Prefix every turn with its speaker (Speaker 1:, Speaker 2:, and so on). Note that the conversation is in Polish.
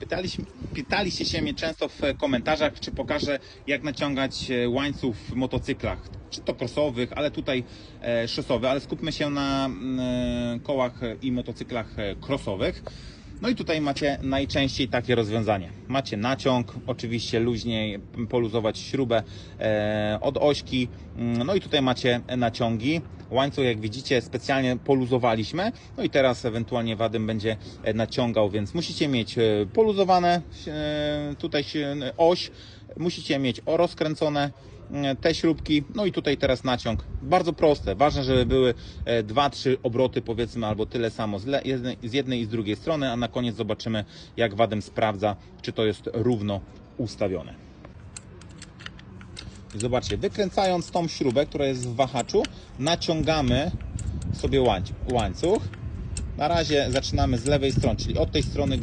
Speaker 1: Pytaliśmy, pytaliście się mnie często w komentarzach, czy pokażę, jak naciągać e, łańcuch w motocyklach, czy to crossowych, ale tutaj e, szosowy, ale skupmy się na mm, e, kołach i motocyklach e, crossowych. No i tutaj macie najczęściej takie rozwiązanie. Macie naciąg, oczywiście luźniej poluzować śrubę e, od ośki. Mm, No i tutaj macie naciągi. Łańcuch, jak widzicie, specjalnie poluzowaliśmy. No i teraz ewentualnie Wadym będzie e, naciągał, więc musicie mieć e, poluzowane e, tutaj oś, musicie mieć rozkręcone te śrubki, no i tutaj teraz naciąg. Bardzo proste. Ważne, żeby były 2-3 obroty powiedzmy, albo tyle samo z jednej i z drugiej strony, a na koniec zobaczymy, jak Wadem sprawdza, czy to jest równo ustawione. Zobaczcie, wykręcając tą śrubę, która jest w wahaczu, naciągamy sobie łańcuch. Na razie zaczynamy z lewej strony, czyli od tej strony,